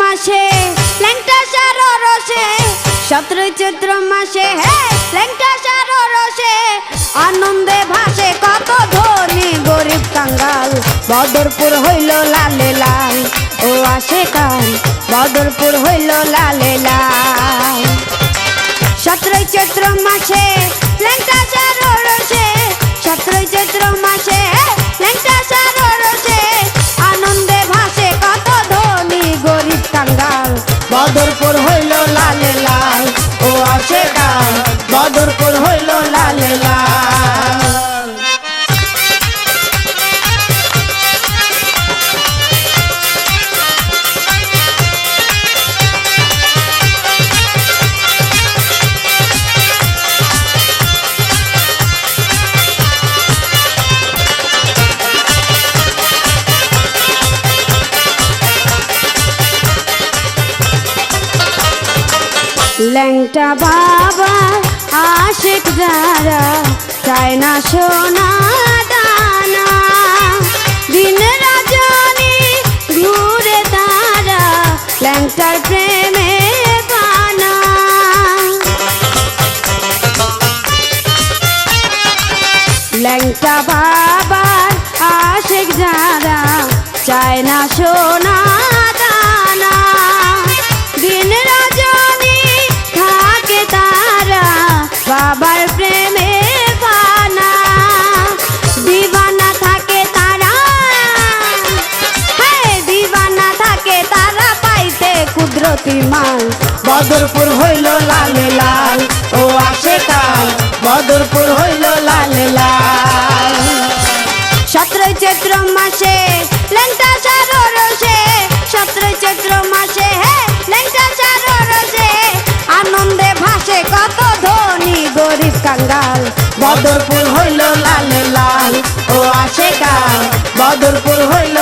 মাসে ল্যাংটা রসে চৈত্র মাসে, হে ল্যাংটা রসে আনন্দে ভাসে, কত ধনী গরিব কাঙ্গাল। বদরপুর হইল লালে লাল, ও আসে কাল, বদরপুর হইল লালে লাল। সতেরোই চৈত্র মাসে ল্যাংটা সার রসে সতেরোই চৈত্র মাসে ল্যাংটা বাবা, আশেক যারা চায় না সোনা, দানা। দিন রাজনী ঘুরে তারা, ল্যাংটার প্রেমে ল্যাংটা বাবার আশেক যারা চায় না সোনা কুদরতি মাল বদরপুর হইল লালে লাল, ও আসে কাল। বদরপুর হইল লালে লাল। সতেরোই চৈত্র মাসে বদরপুর হইল লালে লাল, ও আসে কাল। বদরপুর হইল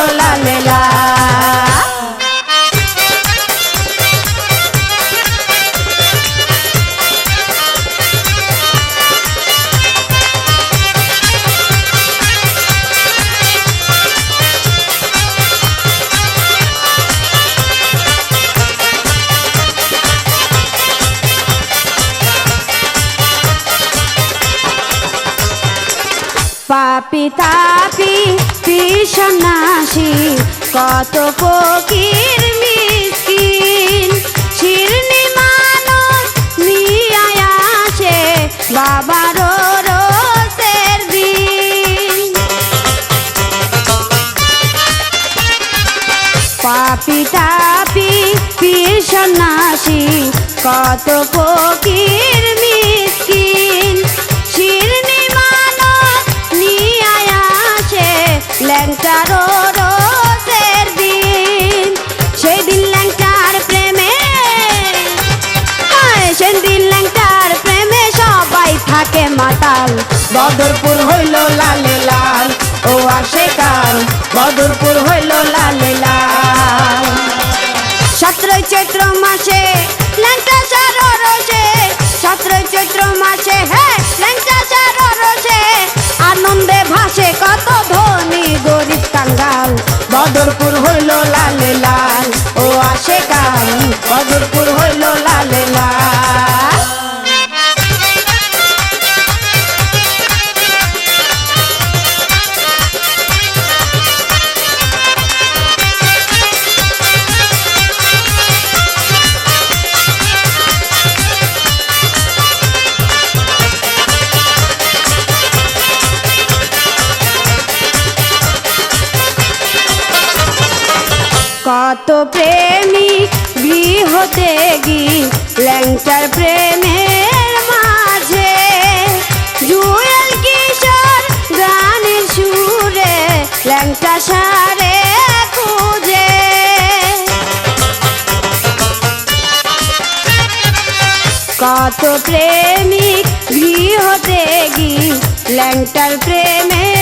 পাপি তাপি পিসনাসি কত ফকির মিসকিন। শিরনি মানস নিয়ে আসে বাবার রোসের দিন। পাপি তাপি কত ফকির ল্যাংটার রোসের দিন। সেই দিন ল্যাংটার প্রেমে সেদিন ল্যাংটার প্রেমে সবাই থাকে মাতাল। বদরপুর হইল লালে লাল ও আসে কাল। বদরপুর হইল লালে লাল। সতেরোই চৈত্র মাসে বদরপুর হইল লাল লাল। ও আসে কাল বদরপুর কত প্রেমিক গৃহতে গি ল্যাংটার প্রেমের মাঝে। জুয়েল কিশোর গানের সুরে ল্যাংটা সারে খুঁজে। কত প্রেমিক গৃহতে গি ল্যাংটার প্রেমের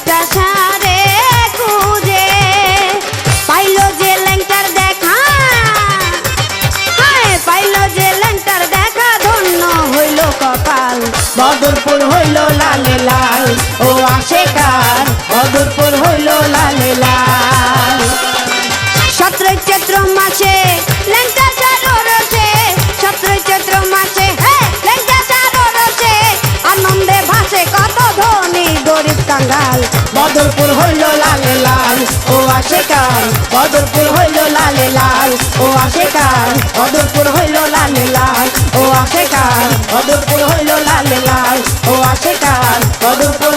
ল্যাংটা সারে কাঙ্গাল। বদরপুর হইল লালে লাল, ও আসে কাল বদরপুর হইল লালে লাল, ও আসে কাল বদরপুর হইল লালে লাল, ও আসে কাল বদরপুর হইল লালে লাল, ও আসে কাল বদরপুর